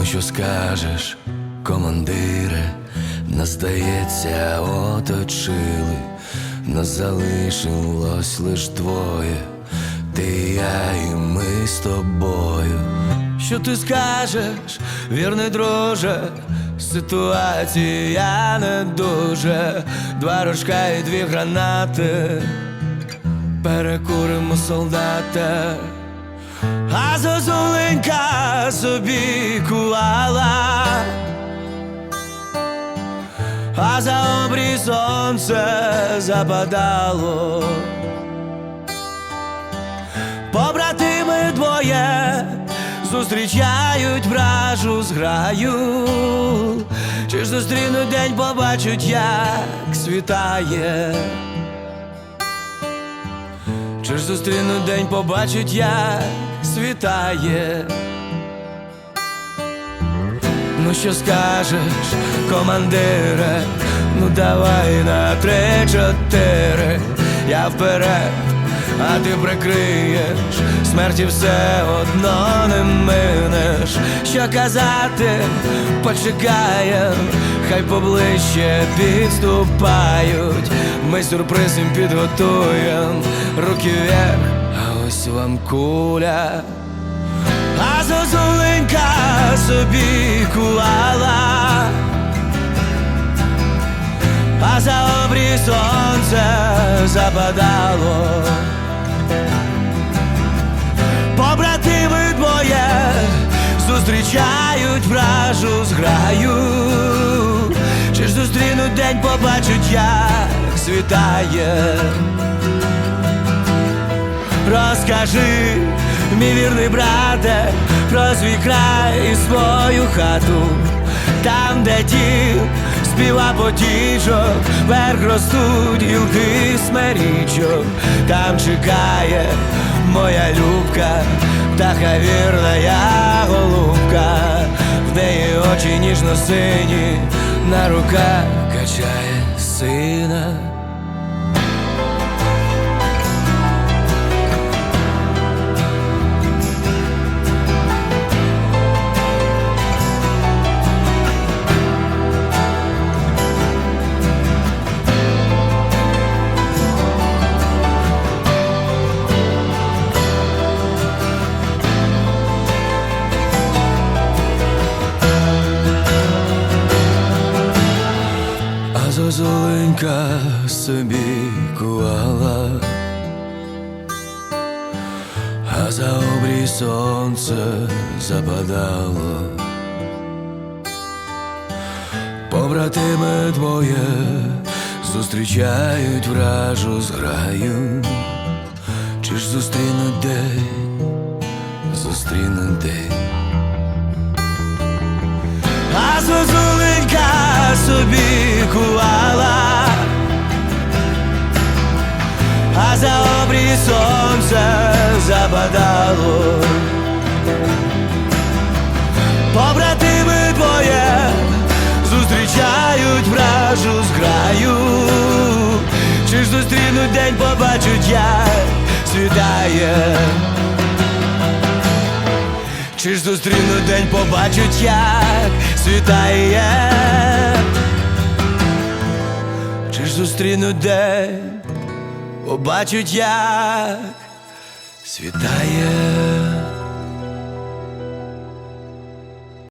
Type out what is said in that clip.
Ну що скажеш, командире, нас здається, оточили, нас залишилось лиш двоє, ти я і ми з тобою. Що ти скажеш, вірний друже, ситуація не дуже, два рожка і дві гранати, перекуримо солдата. А зозуленька собі кувала, а за обрій сонце западало. Побратими двоє зустрічають вражу зграю. Чи ж зустрінуть день, побачать, як світає. Чи ж зустріну день, побачить, як світає. Ну що скажеш, командире, ну давай на три-чотири, я вперед, а ти прикриєш, смерті все одно не минеш. Що казати, почекаєм, хай поближче підступають. Ми сюрприз їм підготуєм, руки вверх, а ось вам куля. А зозуленька собі кувала, а за обрій сонце западало. Побратими двоє зустрічають вражу зграю. Чи ж зустрінуть день, побачать, як світає. Розкажи, мій вірний брате, про свій край і свою хату, там, де дід співа потічок, верх ростуть гілки смерічок, там чекає моя любка, птаха вірна голубка, в неї очі ніжно сині, на руках качає сина. А зозуленька собі кувала, а за обрій сонце западало. Побратими двоє зустрічають вражу зграю. Чи ж зустрінуть день, зустрінуть день. А зозуленька собі кувала, а за обрій сонце западало. Побратими двоє зустрічають вражу зграю. Чи ж зустрінуть день, побачать, як світає. Чи ж зустріну день, побачать, як світає. Зустріну день, побачуть, як світає.